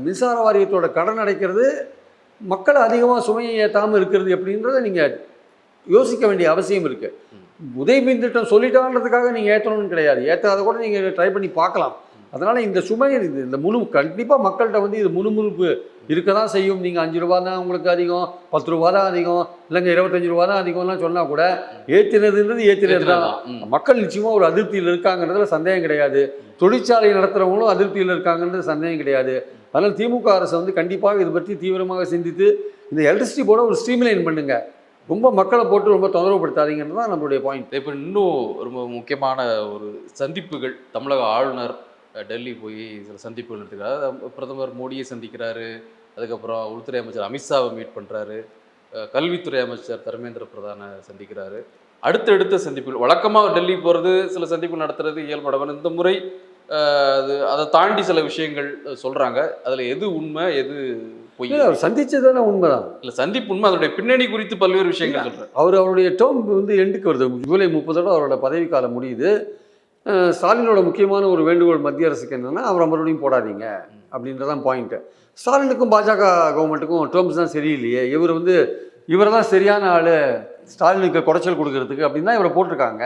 A: மின்சார வாரியத்தோட கடன் அடைக்கிறது மக்களை அதிகமாக சுமையை ஏற்றாமல் இருக்கிறது எப்படின்றத நீங்கள் யோசிக்க வேண்டிய அவசியம் இருக்குது உதவி மின் திட்டம் சொல்லிட்டான்றதுக்காக நீங்கள் ஏற்றணும்னு கிடையாது. ஏற்றாத கூட நீங்கள் ட்ரை பண்ணி பார்க்கலாம். அதனால் இந்த சுமை இது இந்த முழு கண்டிப்பாக மக்கள்கிட்ட வந்து இது முணுமுணுப்பு இருக்க தான் செய்யும். நீங்கள் அஞ்சு ரூபா தான் உங்களுக்கு அதிகம் பத்து ரூபா தான் அதிகம் இல்லைங்க இருபத்தஞ்சு ரூபா தான் அதிகம்லாம் சொன்னால் கூட ஏற்றினதுன்றது ஏற்றினது தான். மக்கள் நிச்சயமாக ஒரு அதிருப்தியில் இருக்காங்கன்றதுல சந்தேகம் கிடையாது. தொழிற்சாலை நடத்துகிறவங்களும் அதிருப்தியில் இருக்காங்கன்றது சந்தேகம் கிடையாது. அதனால் திமுக அரசு வந்து கண்டிப்பாக இது பற்றி தீவிரமாக சிந்தித்து இந்த எலக்ட்ரிசிட்டி போர்டை ஒரு ஸ்ட்ரீம்லைன் பண்ணுங்க. ரொம்ப மக்களை போட்டு ரொம்ப தொந்தரவுப்படுத்தாதீங்கன்னு தான் நம்மளுடைய பாயிண்ட்
C: இப்போ இன்னும் ரொம்ப முக்கியமான ஒரு சந்திப்புகள் தமிழக ஆளுநர் டெல்லி போய் சில சந்திப்புகள் நடத்துக்கிறார் அது பிரதமர் மோடியை சந்திக்கிறாரு. அதுக்கப்புறம் உள்துறை அமைச்சர் அமித்ஷாவை மீட் பண்ணுறாரு கல்வித்துறை அமைச்சர் தர்மேந்திர பிரதானை சந்திக்கிறாரு. அடுத்தடுத்த சந்திப்புகள் வழக்கமாக டெல்லி போகிறது சில சந்திப்புகள் நடத்துறது இயல்படவன் இந்த முறை. அது அதை தாண்டி சில விஷயங்கள் சொல்கிறாங்க அதில் எது உண்மை எது பொய்?
A: அவர் சந்திச்சதானே உண்மைதான்.
C: இல்லை சந்திப்பு உண்மை அதனுடைய பின்னணி குறித்து பல்வேறு விஷயங்கள் சொல்கிறேன்
A: அவர் அவருடைய டேர்ம் வந்து எண்டுக்கு வருது. ஜூலை முப்பதோட அவரோட பதவிக்காலம் முடியுது. ஸ்டாலினோட முக்கியமான ஒரு வேண்டுகோள் மத்திய அரசுக்கு என்னென்னா அவரை மறுபடியும் போடாதீங்க அப்படின்றதான் பாயிண்ட்டு ஸ்டாலினுக்கும் பாஜக கவர்மெண்ட்டுக்கும் டேர்ம்ஸ் தான் சரியில்லையே. இவர் வந்து இவர் தான் சரியான ஆள். ஸ்டாலினுக்கு குடைச்சல் கொடுக்கறதுக்கு அப்படின்னு தான் இவரை போட்டிருக்காங்க.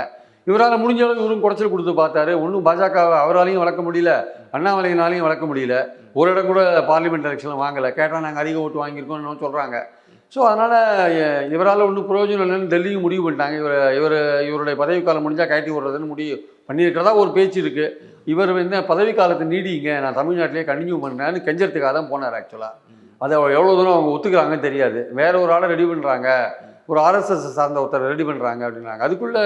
A: இவரால் முடிஞ்ச அளவு இவரும் குடைச்சல் கொடுத்து பார்த்தாரு. ஒன்றும் பாஜகவை அவராலையும் வளர்க்க முடியல அண்ணாமலையினாலையும் வளர்க்க முடியல. ஒரு இடம் கூட பார்லிமெண்ட் எலெக்ஷனில் வாங்கலை. கேட்டால் நாங்கள் அதிக ஓட்டு வாங்கியிருக்கோம்னு சொல்கிறாங்க ஸோ அதனால் இவரால் ஒன்றும் பிரயோஜனம் இல்லைன்னு டெல்லியும் முடிவு பண்ணிட்டாங்க. இவர் இவர் இவருடைய பதவிக்காலம் முடிஞ்சால் கழட்டி விடுறதுன்னு முடிவு பண்ணியிருக்கிறதா ஒரு பேச்சு இருக்குது இவர் வந்து பதவிக்காலத்தை நீடிங்க நான் தமிழ்நாட்டிலே கண்டினியூ பண்ணுறேன்னு கெஞ்சறதுக்காக தான் போனார் ஆக்சுவலாக அதை எவ்வளோ தூரம் அவங்க ஒத்துக்கிறாங்கன்னு தெரியாது. வேற ஒரு ஆளை ரெடி பண்ணுறாங்க ஒரு ஆர்எஸ்எஸ் சார்ந்த ஒருத்தர் ரெடி பண்ணுறாங்க அப்படின்னாங்க. அதுக்குள்ளே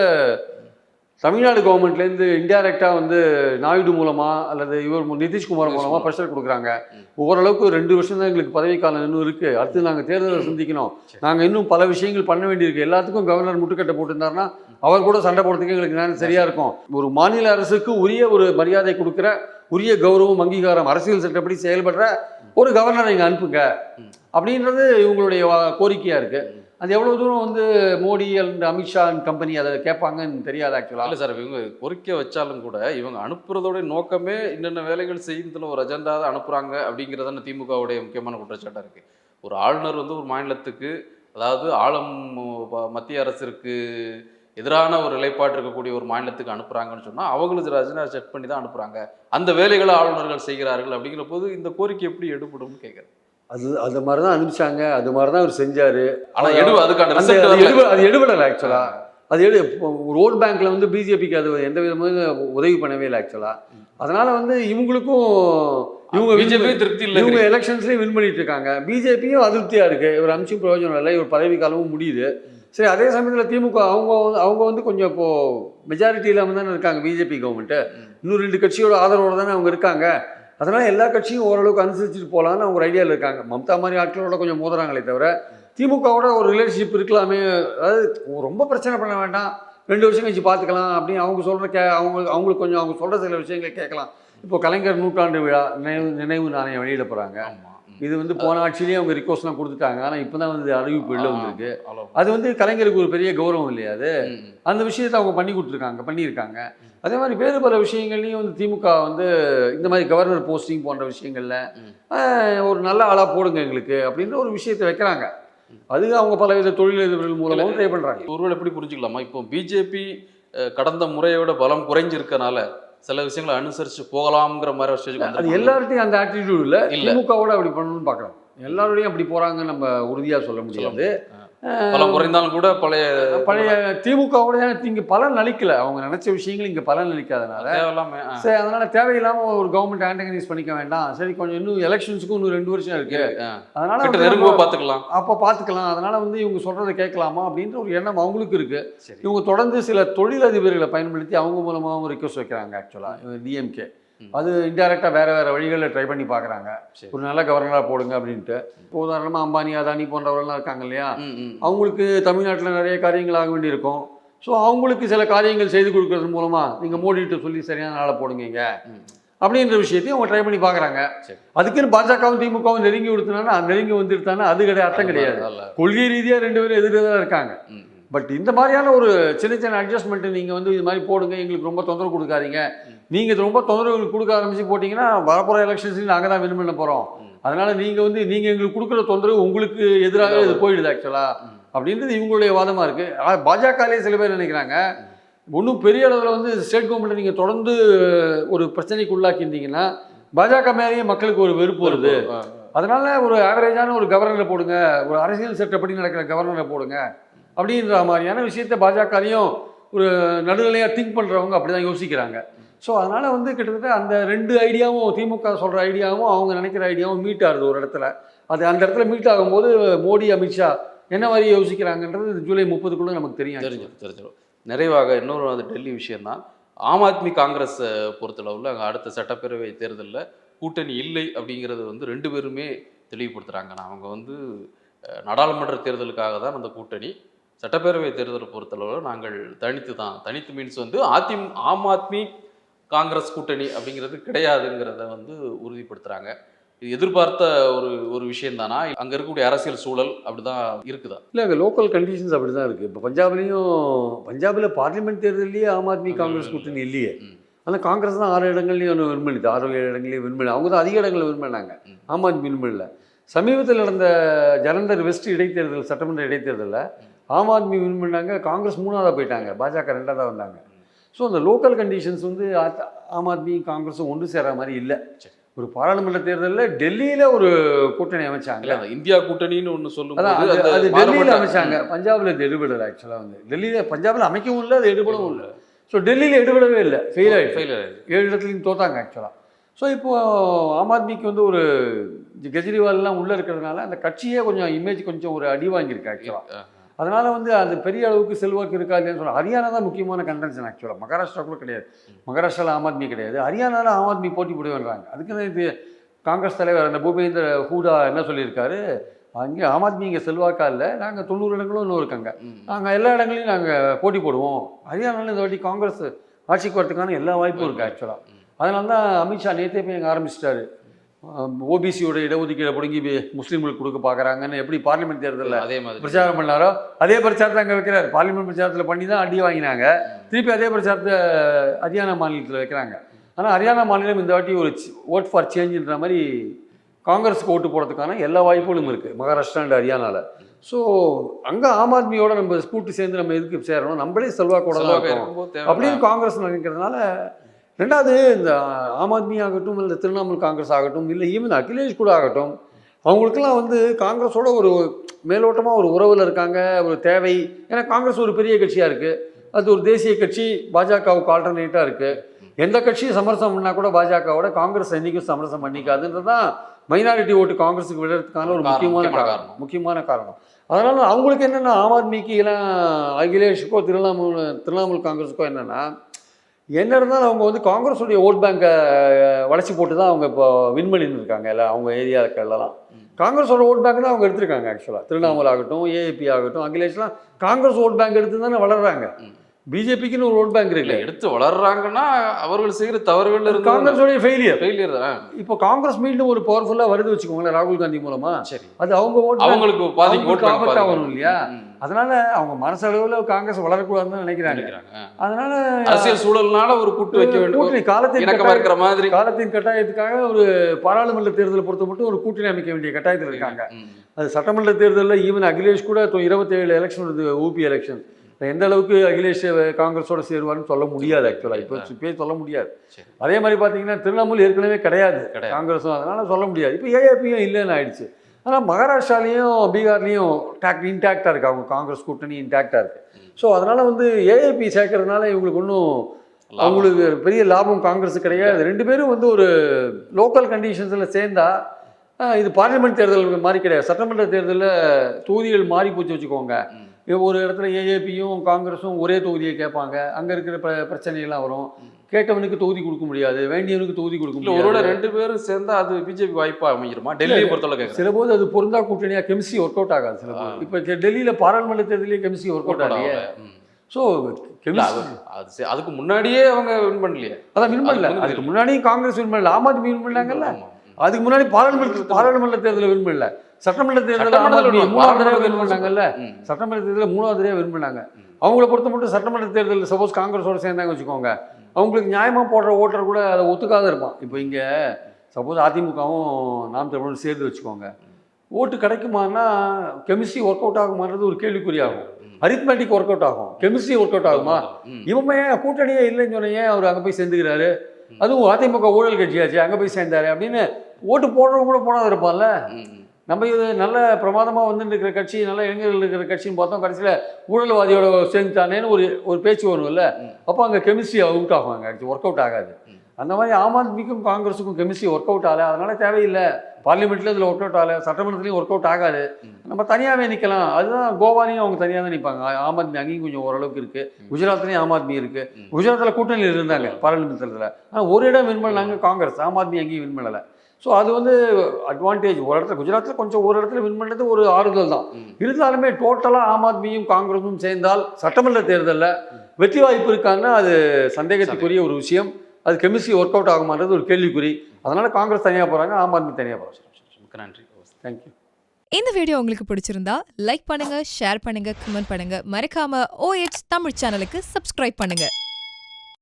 A: தமிழ்நாடு கவர்மெண்ட்லேருந்து இன்டைரக்டாக வந்து நாயுடு மூலமாக அல்லது இவர் நிதிஷ்குமார் மூலமாக ப்ரெஷர் கொடுக்குறாங்க. ஓரளவுக்கு ரெண்டு வருஷம் தான் எங்களுக்கு பதவிக்காலம் இன்னும் இருக்குது அடுத்து நாங்கள் தேர்தலை சந்திக்கணும். நாங்கள் இன்னும் பல விஷயங்கள் பண்ண வேண்டியிருக்கு. எல்லாத்துக்கும் கவர்னர் முட்டுக்கட்டை போட்டிருந்தாருன்னா அவர் கூட சண்டை போடுறதுக்கு எங்களுக்கு நேரம் சரியாக இருக்கும். ஒரு மாநில அரசுக்கு உரிய ஒரு மரியாதை கொடுக்குற உரிய கௌரவம் அங்கீகாரம் அரசியல் சட்டப்படி செயல்படுற ஒரு கவர்னரை இங்கே அனுப்புங்க. அப்படின்றது இவங்களுடைய வா- கோரிக்கையா இருக்கு. அது எவ்வளோ தூரம் வந்து மோடி அண்ட் அமித்ஷா கம்பெனி அதை கேட்பாங்கன்னு தெரியாது ஆக்சுவலாக
C: இல்லை சார் இவங்க கோரிக்கை வச்சாலும் கூட இவங்க அனுப்புறதோட நோக்கமே என்னென்ன வேலைகள் செய்யறதுல ஒரு அஜெண்டா அனுப்புகிறாங்க அப்படிங்கிறதான திமுகவுடைய முக்கியமான குற்றச்சாட்டாக இருக்குது ஒரு ஆளுநர் வந்து ஒரு மாநிலத்துக்கு அதாவது ஆளும் மத்திய அரசிற்கு எதிரான ஒரு நிலைப்பாடு இருக்கக்கூடிய ஒரு மாநிலத்துக்கு அனுப்புகிறாங்கன்னு சொன்னால் அவங்களுக்கு ரஜினா செக் செட் பண்ணி தான் அனுப்புகிறாங்க அந்த வேலைகளை ஆளுநர்கள் செய்கிறார்கள் அப்படிங்கிற போது இந்த கோரிக்கை எப்படி எடுபடும் கேட்குறேன்
A: அது அது மாதிரி தான் அனுப்பிச்சாங்க. அது மாதிரி தான் அவர் செஞ்சாரு.
C: ஆனா எடு அதுக்கான
A: அது எடுபடலை ஆக்சுவலா அது எடு ரோட் பேங்க்ல வந்து பிஜேபிக்கு அது எந்த விதமான உதவி பண்ணவே இல்லை ஆக்சுவலா அதனால வந்து இவங்களுக்கும் இவங்க
C: பிஜேபி திருப்தி இல்லை
A: இவங்க எலெக்ஷன்ஸ்லேயும் வின் பண்ணிட்டு இருக்காங்க. பிஜேபியும் அதிருப்தியா இருக்கு. இவர் அமிச்சும் பிரயோஜனம் இல்லை. இவர் பதவி காலமும் முடியுது. சரி அதே சமயத்தில் திமுக அவங்க அவங்க வந்து கொஞ்சம் இப்போ மெஜாரிட்டி இல்லாமல் தானே இருக்காங்க பிஜேபி கவர்மெண்ட்டு இன்னும் ரெண்டு கட்சியோட ஆதரவோடு தானே அவங்க இருக்காங்க. அதனால எல்லா கட்சியும் ஓரளவுக்கு அனுசரிச்சுட்டு போகலான்னு அவங்க ஐடியாவில் இருக்காங்க. மம்தா மாதிரி ஆட்களோட கொஞ்சம் மோதுறாங்களே தவிர திமுகவோட ஒரு ரிலேஷன்ஷிப் இருக்கலாமே அதாவது ரொம்ப பிரச்சனை பண்ண வேண்டாம். ரெண்டு வருஷம் கழிச்சு பார்த்துக்கலாம் அப்படின்னு அவங்க சொல்கிற கே அவங்க அவங்களுக்கு கொஞ்சம் அவங்க சொல்கிற சில விஷயங்களை கேட்கலாம். இப்போ கலைஞர் நூற்றாண்டு விழா நினைவு நினைவு நாணயம் வெளியிட போகிறாங்க. இது வந்து போன ஆட்சியிலேயே அவங்க ரிக்வஸ்ட்லாம் கொடுத்துட்டாங்க. ஆனால் இப்போ தான் வந்து அறிவிப்பு வெளில வந்திருக்கு. அது வந்து கலைஞருக்கு ஒரு பெரிய கௌரவம் இல்லையா அது. அந்த விஷயத்தை அவங்க பண்ணி கொடுத்துருக்காங்க பண்ணியிருக்காங்க. அதே மாதிரி வேறு பல விஷயங்கள்லையும் வந்து திமுக வந்து இந்த மாதிரி கவர்னர் போஸ்டிங் போன்ற விஷயங்கள்ல ஒரு நல்ல ஆளாக போடுங்க எங்களுக்கு அப்படின்ற ஒரு விஷயத்தை வைக்கிறாங்க. அது அவங்க பலவித தொழிலதிபர்கள் மூலமாகவும் ட்ரை பண்ணுறாங்க
C: ஒருவேளை எப்படி புரிஞ்சுக்கலாமா? இப்போ பிஜேபி கடந்த முறையோட பலம் குறைஞ்சிருக்கனால சில விஷயங்களை அனுசரிச்சு போகலாம்ங்கிற மாதிரி ஒரு ஸ்டேஜ்
A: அது எல்லார்ட்டையும் அந்த ஆட்டிடியூட் இல்ல. திமுகவோட அப்படி பண்ணணும்னு பார்க்குறோம். எல்லாரோடையும் அப்படி போகிறாங்கன்னு நம்ம உறுதியாக சொல்ல முடியாது.
C: பலம் குறைந்தாலும் கூட பழைய
A: பழைய திமுகவுடைய இங்கே பலன் அளிக்கல. அவங்க நினைச்ச விஷயங்கள் இங்கே பலன் அளிக்காதனால. சரி அதனால தேவையில்லாம ஒரு கவர்மெண்ட் ஆண்டகனைஸ் பண்ணிக்க வேண்டாம். சரி கொஞ்சம் இன்னும் எலெக்ஷன்ஸுக்கும் இன்னும் ரெண்டு வருஷம் இருக்கு. அதனால
C: நெருங்குவோ பாத்துக்கலாம்
A: அப்போ பார்த்துக்கலாம். அதனால வந்து இவங்க சொல்றதை கேட்கலாமா அப்படின்ற ஒரு எண்ணம் அவங்களுக்கு இருக்கு. இவங்க தொடர்ந்து சில தொழிலதிபர்களை பயன்படுத்தி அவங்க மூலமாகவும் ரிக்வஸ்ட் வைக்கிறாங்க ஆக்சுவலாக டிஎம்கே. அது இன்டெரக்டாக வேற வேற வழிகளில் ட்ரை பண்ணி பார்க்குறாங்க. ஒரு நல்ல கவர்னராக போடுங்க அப்படின்ட்டு இப்போ உதாரணமாக அம்பானி அதானி போன்றவர்கள்லாம் இருக்காங்க இல்லையா. அவங்களுக்கு தமிழ்நாட்டில் நிறைய காரியங்கள் ஆக வேண்டியிருக்கும் ஸோ அவங்களுக்கு சில காரியங்கள் செய்து கொடுக்கறது மூலமாக நீங்கள் மோடிட்டு சொல்லி சரியான ஆளை போடுங்க. அப்படின்ற விஷயத்தையும் அவங்க ட்ரை பண்ணி பார்க்குறாங்க. அதுக்குன்னு பாஜகவும் திமுகவும் நெருங்கி கொடுத்தனால நெருங்கி வந்துருத்தானா அது கிடையாது அர்த்தம் கிடையாது. கொள்கை ரீதியாக ரெண்டு பேரும் எதிராக இருக்காங்க
C: ம், ம்.
A: பட் இந்த மாதிரியான ஒரு சின்ன சின்ன அட்ஜஸ்ட்மெண்ட்டு நீங்கள் வந்து இது மாதிரி போடுங்க எங்களுக்கு ரொம்ப தொந்தரவு கொடுக்காதீங்க. நீங்கள் ரொம்ப தொந்தரவு கொடுக்க ஆரம்பிச்சு போட்டிங்கன்னா வரப்போகிற எலெக்ஷன்ஸ் நாங்கள் தான் வின் பண்ண போகிறோம். அதனால் நீங்கள் வந்து நீங்கள் எங்களுக்கு கொடுக்குற தொந்தரவு உங்களுக்கு எதிராக இது போயிடுது ஆக்சுவலாக. அப்படின்றது இவங்களுடைய வாதமாக இருக்குது பாஜகலேயே சில பேர் நினைக்கிறாங்க. ஒன்றும் பெரிய அளவில் வந்து ஸ்டேட் கவர்மெண்ட்டை நீங்கள் தொடர்ந்து ஒரு பிரச்சனைக்கு உள்ளாக்கியிருந்தீங்கன்னா பாஜக மேலேயே மக்களுக்கு ஒரு வெறுப்பு வருது. அதனால ஒரு ஆவரேஜான ஒரு கவர்னரை போடுங்க ஒரு அரசியல் சட்டப்படி நடக்கிற கவர்னரை போடுங்க அப்படின்ற மாதிரியான விஷயத்த பாஜகலையும் ஒரு நடுநிலையாக திங்க் பண்ணுறவங்க அப்படி தான் யோசிக்கிறாங்க. ஸோ அதனால் வந்து கிட்டத்தட்ட அந்த ரெண்டு ஐடியாவும் திமுக சொல்கிற ஐடியாவும் அவங்க நினைக்கிற ஐடியாவும் மீட் ஆகுது ஒரு இடத்துல. அது அந்த இடத்துல மீட் ஆகும்போது மோடி அமித்ஷா என்ன மாதிரி யோசிக்கிறாங்கன்றது ஜூலை முப்பதுக்குள்ளே நமக்கு தெரியும்
C: தெரிஞ்சிடும் தெரிஞ்சிடும். நிறைவாக இன்னொரு அது டெல்லி விஷயம்தான். ஆம் ஆத்மி காங்கிரஸ் பொறுத்தளவில் அங்கே அடுத்த சட்டப்பேரவை தேர்தலில் கூட்டணி இல்லை அப்படிங்கிறது வந்து ரெண்டு பேருமே தெளிவுபடுத்துகிறாங்க நான் அவங்க வந்து நாடாளுமன்ற தேர்தலுக்காக தான் அந்த கூட்டணி. சட்டப்பேரவை தேர்தலை பொறுத்தளவில் நாங்கள் தனித்து தான் தனித்து மீன்ஸ் வந்து அதிம் ஆம் ஆத்மி காங்கிரஸ் கூட்டணி அப்படிங்கிறது கிடையாதுங்கிறத வந்து உறுதிப்படுத்துகிறாங்க இது எதிர்பார்த்த ஒரு ஒரு விஷயம் தானா அங்கே இருக்கக்கூடிய அரசியல் சூழல் அப்படிதான் இருக்குதா?
A: இல்லை அங்கே லோக்கல் கண்டிஷன்ஸ் அப்படி தான் இருக்குது இப்போ பஞ்சாப்லேயும் பஞ்சாபில் பார்லிமெண்ட் தேர்தலையே ஆம் ஆத்மி காங்கிரஸ் கூட்டணி இல்லையே. ஆனால் காங்கிரஸ் தான் ஆறு இடங்கள்லையும் ஒன்று வின் பண்ணிது. ஆறு ஏழு இடங்களையும் பண்ணி அவங்க தான் அதிக இடங்களில்
C: ம்.
A: ஆம் ஆத்மி வின் பண்ணல. சமீபத்தில் நடந்த ஜலந்தர் வெஸ்ட் இடைத்தேர்தல் சட்டமன்ற இடைத்தேர்தலில் ஆம் ஆத்மி வின் பண்ணாங்க காங்கிரஸ் மூணாவதாக போயிட்டாங்க. பாஜக ரெண்டாவதாக வந்தாங்க. ஸோ அந்த லோக்கல் கண்டிஷன்ஸ் வந்து ஆம் ஆத்மி காங்கிரஸும் ஒன்று சேர மாதிரி இல்லை. ஒரு பாராளுமன்ற தேர்தலில் டெல்லியில் ஒரு கூட்டணி அமைச்சாங்க.
C: இந்தியா கூட்டணின்னு ஒன்று சொல்லும் போது
A: அது- டெல்லியில் அமைச்சாங்க. பஞ்சாப்ல இது எடுபடலை ஆக்சுவலாக வந்து. டெல்லியில் பஞ்சாப்ல அமைக்கவும் இல்லை அது எடுபடவும் இல்லை. ஸோ டெல்லியில் எடுபடவே இல்லை. ஃபெயில் ஆயிடுச்சு.
C: Fail ஆயிடுச்சு.
A: ஏழு இடத்துலையும் தோத்தாங்க ஆக்சுவலாக ஸோ இப்போ ஆம் ஆத்மிக்கு வந்து ஒரு கெஜ்ரிவால்லாம் உள்ளே இருக்கிறதுனால அந்த கட்சியே கொஞ்சம் இமேஜ் கொஞ்சம் ஒரு அடி வாங்கியிருக்கு ஆக்சுவலாக அதனால வந்து அது பெரிய அளவுக்கு செல்வாக்கு இருக்கா இல்லையான்னு சொல்ல ஹரியானா தான் முக்கியமான கண்டென்ஷன் ஆக்சுவலாக மகாராஷ்டிரா கூட கிடையாது. மகாராஷ்டிராவில் ஆம் ஆத்மி கிடையாது. ஹரியானாவில் ஆம் ஆத்மி போட்டி போடுவேன்றாங்க. அதுக்கு இது காங்கிரஸ் தலைவர் அந்த பூபேந்தர் ஹூடா என்ன சொல்லியிருக்காரு? அங்கே ஆம் ஆத்மி இங்கே செல்வாக்கா இல்லை. நாங்கள் தொண்ணூறு இடங்களும் இன்னும் இருக்காங்க. நாங்கள் எல்லா இடங்களையும் நாங்கள் போட்டி போடுவோம். ஹரியானாவில் இந்த வாட்டி காங்கிரஸ் ஆட்சிக்கு வரதுக்கான எல்லா வாய்ப்பும் இருக்குது ஆக்சுவலாக அதனால தான் அமித்ஷா நேற்றே போய் அங்கே ஆரம்பிச்சிட்டாரு. ஓபிசியோட இடஒதுக்கீடை பிடுங்கி முஸ்லீம்களுக்கு கொடுக்க பார்க்குறாங்கன்னு எப்படி பார்லிமெண்ட் தேர்தலில்
C: அதே மாதிரி.
A: பிரச்சாரம் பண்ணாரோ அதே பிரச்சாரத்தை அங்கே வைக்கிறார். பார்லிமெண்ட் பிரச்சாரத்தில் பண்ணி தான் அடி வாங்கினாங்க. திருப்பி அதே பிரச்சாரத்தை ஹரியானா மாநிலத்தில் வைக்கிறாங்க. ஆனால் ஹரியானா மாநிலம் இந்த வாட்டி ஒரு ஓட் ஃபார் சேஞ்சுன்ற மாதிரி காங்கிரஸுக்கு ஓட்டு போடுறதுக்கான எல்லா வாய்ப்புகளும் இருக்குது மகாராஷ்டிரா அண்ட் ஹரியானாவில் ஸோ அங்கே ஆம் ஆத்மியோட நம்ம கூட்டு சேர்ந்து நம்ம எதுக்கு சேரணும்? நம்மளே செல்வாக்கோட அப்படின்னு காங்கிரஸ் நினைக்கிறதுனால ரெண்டாவது இந்த ஆம் ஆத்மி ஆகட்டும் இல்லை திரிணாமுல் காங்கிரஸ் ஆகட்டும் இல்லை ஈவன் அகிலேஷ் கூட ஆகட்டும் அவங்களுக்கெல்லாம் வந்து காங்கிரஸோட ஒரு மேலோட்டமாக ஒரு உறவில் இருக்காங்க ஒரு தேவை. ஏன்னா காங்கிரஸ் ஒரு பெரிய கட்சியாக இருக்குது அது ஒரு தேசிய கட்சி பாஜகவுக்கு ஆல்டர்னேட்டாக இருக்குது எந்த கட்சியும் சமரசம் பண்ணால் கூட பாஜகவோட காங்கிரஸ் என்றைக்கும் சமரசம் பண்ணிக்காதுன்றது தான் மைனாரிட்டி ஓட்டு காங்கிரஸுக்கு விடுறதுக்கான ஒரு முக்கியமான காரணம். முக்கியமான காரணம். அதனால் அவங்களுக்கு என்னென்னா ஆம் ஆத்மிக்கு எல்லாம் அகிலேஷுக்கோ திரிணாமுல் திரிணாமுல் காங்கிரஸுக்கோ என்னென்னா என்ன இருந்தாலும் அவங்க வந்து காங்கிரஸுடைய ஓட் பேங்கை வளைச்சி போட்டு தான் அவங்க இப்போ வின் பண்ணின்னு இருக்காங்க இல்லை அவங்க ஏரியாக்கள்லாம் காங்கிரஸோட ஓட் பேங்க் தான் அவங்க எடுத்திருக்காங்க ஆக்சுவலாக திருவண்ணாமலை ஆகட்டும் ஏஏபி ஆகட்டும் அகிலேஷ்லாம் காங்கிரஸ் ஓட் பேங்க் எடுத்து தானே
C: வளர்கிறாங்க
A: பிஜேபிக்குன்னு ஒரு ஓட் பேங்க்
C: இல்ல
A: இருக்கு
C: எடுத்து வளர்றாங்கன்னா அவர்கள் செய்கிற தவறுகள் இருந்து
A: காங்கிரஸோடைய ஃபெயிலியர்
C: ஃபெயிலியர் தான்.
A: இப்போ காங்கிரஸ் மீண்டும் ஒரு பவர்ஃபுல்லாக வருது வச்சுக்கோங்களேன் ராகுல் காந்தி மூலமா.
C: சரி.
A: அது அவங்க ஓட்
C: அவங்களுக்கு பாதி ஓட்
A: ஆபத்தா வரும் இல்லையா? அதனால அவங்க மனசளவில் காங்கிரஸ் வளரக்கூடாதுன்னு நினைக்கிறாங்க. அதனால
C: அரசியல் சூழல்னால ஒரு கூட்டு வைக்க வேண்டும்.
A: காலத்தின்
C: இருக்கிற மாதிரி.
A: காலத்தின் கட்டாயத்துக்காக ஒரு பாராளுமன்ற தேர்தலை பொறுத்த மட்டும் ஒரு கூட்டணி அமைக்க வேண்டிய கட்டாயத்தில் இருக்காங்க. அது சட்டமன்ற தேர்தலில் ஈவன் அகிலேஷ் கூட இருபத்தேழு எலெக்ஷன் வருது ஊபி எலெக்ஷன் எந்த அளவுக்கு அகிலேஷ் காங்கிரஸோட சேருவார்னு சொல்ல முடியாது ஆக்சுவலாக இப்போ இப்பயே சொல்ல முடியாது. அதே மாதிரி பார்த்தீங்கன்னா திரிணாமுல் ஏற்கனவே கிடையாது. காங்கிரஸும். அதனால சொல்ல முடியாது. இப்போ ஏஏபியும் இல்லைன்னு ஆயிடுச்சு. ஆனால் மகாராஷ்டிராலையும் பீகார்லேயும் டேக் இன்டாக்டாக இருக்குது அவங்க காங்கிரஸ் கூட்டணி இன்டாக்டாக இருக்குது ஸோ அதனால் வந்து ஏஏபி சேர்க்கறதுனால இவங்களுக்கு ஒன்றும். அவங்களுக்கு பெரிய லாபம் காங்கிரஸ் கிடையாது. ரெண்டு பேரும் வந்து ஒரு லோக்கல் கண்டிஷன்ஸில் சேர்ந்தா ஆஹ், இது பார்லிமெண்ட் தேர்தல் மாதிரி கிடையாது. சட்டமன்ற தேர்தலில் தொகுதிகள் மாறி போச்சு வச்சுக்கோங்க. ஒரு இடத்துல ஏஏபியும் காங்கிரஸும் ஒரே தொகுதியை கேட்பாங்க. அங்கே இருக்கிற பிர பிரச்சனைகள்லாம் வரும். கேட்டவனுக்கு தொகுதி கொடுக்க முடியாது. வேண்டியவனுக்கு தொகுதி கொடுக்க
C: இல்ல ஒருவேளை
A: முடியாது
C: ரெண்டு பேரும் சேர்ந்தா அது பிஜேபி வாய்ப்பா அமைஞ்சிருமா? டெல்லியை பொறுத்தவரை கேட்குறேன்
A: சில போது அது பொருந்தா கூட்டணியாக கெமிஸ்ட்ரி ஒர்க் அவுட் ஆகாது சில போது. இப்போ டெல்லியில் பாராளுமன்ற தேர்தலே கெமிஸ்ட்ரி ஒர்க் அவுட் ஆகலையே. ஸோ
C: அது அதுக்கு முன்னாடியே அவங்க வின் பண்ணலையே.
A: அதான் வின் பண்ணல.
C: அது
A: அதுக்கு முன்னாடியும் காங்கிரஸ் வின் பண்ணல. ஆம் ஆத்மி வின் பண்ணாங்கல்ல. அதுக்கு முன்னாடி பாராளுமன்ற பாராளுமன்ற தேர்தலில் பண்ணல. சட்டமன்ற தேர்தலில் மூணாவது தடவை
C: ம்.
A: சட்டமன்ற தேர்தலில் மூணாவது தடவை பண்ணாங்க. அவங்கள பொறுத்த மட்டும் சட்டமன்ற தேர்தலில் சப்போஸ் காங்கிரஸோட சேர்ந்தாங்க வச்சுக்கோங்க அவங்களுக்கு நியாயமாக போடுற ஓட்டர் கூட அதை ஒத்துக்காத இருப்பான். இப்போ இங்கே சப்போஸ் அதிமுகவும் நாம் தமிழரும் சேர்ந்து வச்சுக்கோங்க ஓட்டு கிடைக்குமான்னா கெமிஸ்ட்ரி ஒர்க் அவுட் ஆகுமான்றது ஒரு கேள்விக்குறியாகும். அரித்மெட்டிக் ஒர்க் அவுட் ஆகும். கெமிஸ்ட்ரி ஒர்க் அவுட் ஆகுமா. இவன் ஏன் கூட்டணியே இல்லைன்னு சொன்ன ஏன் அவர் அங்கே போய் சேர்ந்துக்கிறாரு? அதுவும் அதிமுக ஊழல் கட்சியாச்சு அங்கே போய் சேர்ந்தாரு அப்படின்னு ஓட்டு போடுறவங்க கூட போடாத இருப்பான்ல. நம்ம இது நல்ல பிரமாதமாக வந்துட்டு இருக்கிற கட்சி நல்ல இளைஞர்கள் இருக்கிற கட்சின்னு பார்த்தோம். கடைசியில் ஊழல்வாதியோட சேர்ந்துட்டானேன்னு ஒரு ஒரு பேச்சு வரும்ல. அப்போ அங்கே கெமிஸ்ட்ரி அவுட் ஆகும் அங்கே ஒர்க் அவுட் ஆகாது. அந்த மாதிரி ஆம் ஆத்மிக்கும் காங்கிரஸுக்கும் கெமிஸ்ட்ரி ஒர்க் அவுட் ஆகல. அதனால தேவையில்லை. பார்லிமெண்ட்டில் இதில் ஒர்க் அவுட் ஆகல. சட்டமன்றத்துலையும் ஒர்க் அவுட் ஆகாது. நம்ம தனியாகவே நிற்கலாம் அதுதான் கோவாலையும் அவங்க தனியாக தான் நிற்பாங்க ஆம் ஆத்மி அங்கேயும் கொஞ்சம் ஓரளவுக்கு இருக்குது குஜராத்லேயும் ஆம் ஆத்மி இருக்குது. குஜராத்தில் கூட்டணியில் இருந்தாங்க பாராளுமன்ற தேர்தலில் ஆனால் ஒரு இடம் வின் பண்ணாங்க காங்கிரஸ். ஆம் ஆத்மி அங்கேயும் வின் பண்ணலை. ஸோ அது வந்து அட்வான்டேஜ் ஒரு இடத்துல குஜராத்தில் கொஞ்சம் ஒரு இடத்துல வின் பண்ணது ஒரு ஆறுதல் தான். இருந்தாலுமே டோட்டலாக ஆம் ஆத்மியும் காங்கிரஸும் சேர்ந்தால் சட்டமன்ற தேர்தலில் வெற்றி வாய்ப்பு இருக்கான்னா அது சந்தேகத்துக்குரிய ஒரு விஷயம். அது கெமிஸ்ட்ரி ஒர்க் அவுட் ஆகுமான்றது ஒரு கேள்விக்குறி. அதனால் காங்கிரஸ் தனியாக போகிறாங்க ஆம் ஆத்மி தனியாக போகிறாங்க
C: மிக்க நன்றி.
A: தேங்க்யூ
B: இந்த வீடியோ உங்களுக்கு பிடிச்சிருந்தா லைக் பண்ணுங்க ஷேர் பண்ணுங்க கமெண்ட் பண்ணுங்க. மறக்காம OH தமிழ் சேனலுக்கு சப்ஸ்கிரைப் பண்ணுங்க.